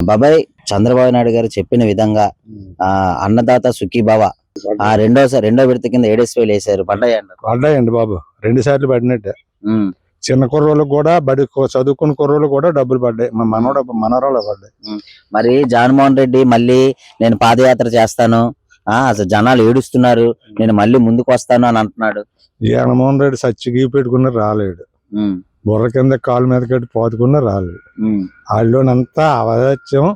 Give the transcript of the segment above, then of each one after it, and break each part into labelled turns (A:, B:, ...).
A: బాబాయ్ చంద్రబాబు నాయుడు గారు చెప్పిన విధంగా ఆ అన్నదాత సుఖీభావ ఆ రెండోసారి రెండో విడత కింద ఏడేసి వేలు వేసారు పడ్డాయండి.
B: పడ్డాయండి బాబు. రెండు సార్లు పడినట్టే. చిన్న కుర్రోళ్ళకి కూడా బడి చదువుకున్న కుర్రోళ్ళు కూడా డబ్బులు పడ్డాయి. మా మనవడ మనవరాలు పడ్డాయి.
A: మరి జగన్మోహన్ రెడ్డి మళ్ళీ నేను పాదయాత్ర చేస్తాను. ఆ అసలు జనాలు ఏడుస్తున్నారు. నేను మళ్ళీ ముందుకు వస్తాను అని అంటున్నాడు.
B: జగన్మోహన్ రెడ్డి సచ్చిగి పెట్టుకున్న రాలేడు.
A: ఉమ్,
B: బుర్ర కింద కాలు మీద కట్టి పోతుకున్న
A: ఉమ్,
B: వాళ్ళలోనంతా అవదత్యం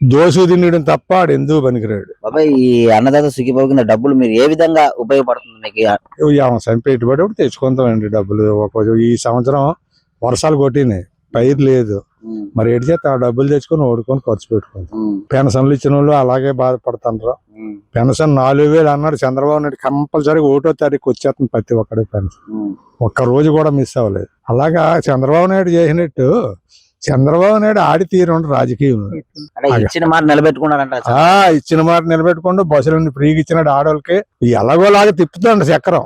B: దోసు తినడం తప్ప ఆడు ఎందుకు పనికిరాడు?
A: బాబాయ్ ఈ అన్నదాత సుఖీభావ కింద డబ్బులు మీరు ఏ విధంగా ఉపయోగపడుతుంది మీకు?
B: ఒకటి తెచ్చుకుంటామండి డబ్బులు. ఒక ఈ సంవత్సరం వర్షాలు కొట్టినాయి. పైరు లేదు. మరి ఎటు చేస్తే ఆ డబ్బులు తెచ్చుకొని ఓడుకొని ఖర్చు పెట్టుకుంటాం
A: ఉమ్,
B: పెన్షన్లు ఇచ్చిన వాళ్ళు అలాగే బాధపడుతుంటారు
A: ఉమ్,
B: పెన్షన్ నాలుగు వేలు అన్నాడు చంద్రబాబు నాయుడు. కంపల్సరీ ఒకటో తారీఖు వచ్చేస్తుంది ప్రతి ఒక్కడి పెన్షన్. ఒక్క రోజు కూడా మిస్ అవ్వలేదు. అలాగా చంద్రబాబు నాయుడు చేసినట్టు చంద్రబాబు నాయుడు ఆడి తీరుండు రాజకీయం.
A: అంటే ఇచ్చిన మాట నిలబెట్టుకున్నారంట
B: ఇచ్చిన మాట నిలబెట్టుకుంటూ బస్సులను ఫ్రీగా ఇచ్చినాడు ఆడవాళ్ళకి ఎలాగోలాగా తిప్పుతాడు చక్రం.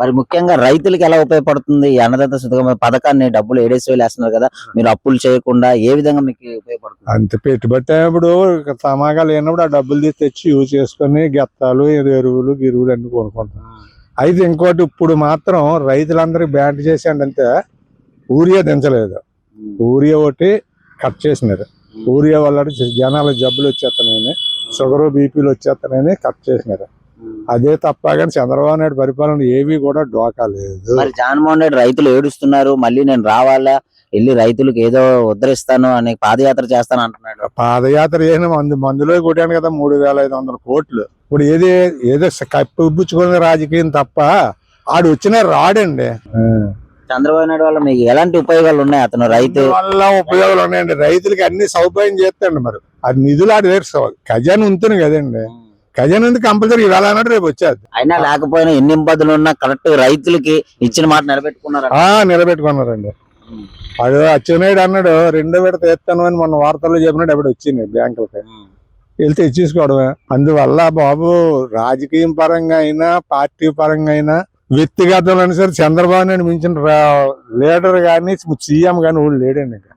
A: మరి ముఖ్యంగా రైతులకు ఎలా ఉపయోగపడుతుంది? అన్నదాత సుఖీభావ పథకాన్ని డబ్బులు ఏడేసి వేలు వేస్తున్నారు కదా మీరు అప్పులు చేయకుండా ఏ విధంగా మీకు ఉపయోగపడుతుంది?
B: అంత పెట్టుబడి ఇప్పుడు తమాగా లేనప్పుడు ఆ డబ్బులు తీసి తెచ్చి యూజ్ చేసుకొని గెత్తాలు ఎరువులు గిరువులు అన్ని కొనుక్కుంటాం. అయితే ఇంకోటి ఇప్పుడు మాత్రం రైతులందరికి బ్యాండ్ చేసాడు అంతే ఊరియా దించలేదు. ఊరియా ఒకటి కట్ చేసినారు. ఊరియా వల్ల జనాల జబ్బులు వచ్చేస్తున్నాయని షుగర్ బీపీలు వచ్చేస్తున్నాయని కట్ చేసినారు. అదే తప్ప కానీ చంద్రబాబు నాయుడు పరిపాలన ఏవి కూడా డోకా లేదు.
A: మరి జగన్మోహన్ రెడ్డి రైతులు ఏడుస్తున్నారు మళ్ళీ నేను రావాలా? వెళ్ళి రైతులకు ఏదో ఉద్ధరిస్తాను అని పాదయాత్ర చేస్తాను అంటున్నాడు.
B: పాదయాత్ర చేసిన మందు మందులో కొట్టాను కదా మూడు వేల ఐదు వందల కోట్లు. ఇప్పుడు ఏది ఏదో కప్పిపుచ్చుకునే రాజకీయం తప్ప ఆడు వచ్చిన రాడండి.
A: చంద్రబాబు నాయుడు వల్ల మీకు ఎలాంటి ఉపయోగాలు ఉన్నాయి? అతను రైతు
B: వల్ల ఉపయోగాలు ఉన్నాయండి. రైతులకి అన్ని సౌకర్యం చేస్తాండి మరి. అది నిధులు ఆడి దగ్గర ఖజానా ఉంటుంది కదండి. ఖజానా ఉంది కంపల్సరీ ఇవాళ అన్నాడు రేపు వచ్చేది.
A: అయినా లేకపోయినా ఎన్ని ఇబ్బందులు ఉన్నా కరెక్ట్ రైతులకి ఇచ్చిన మాట నిలబెట్టుకున్నారు?
B: నిలబెట్టుకున్నారండి. వాడు అచ్చెన్నాయుడు అన్నాడు రెండో విడత ఎత్తాను అని మొన్న వార్తల్లో చెప్పినట్టు అప్పుడు వచ్చింది బ్యాంకులకి. వెళ్తే ఇచ్చేసుకోవడమే. అందువల్ల బాబు రాజకీయం పరంగా అయినా పార్టీ పరంగా అయినా వ్యక్తిగతంలో సరే చంద్రబాబు నాయుడు మించిన రా- లీడర్ కానీ సీఎం కానీ ఊళ్ళు లేడండి ఇంకా.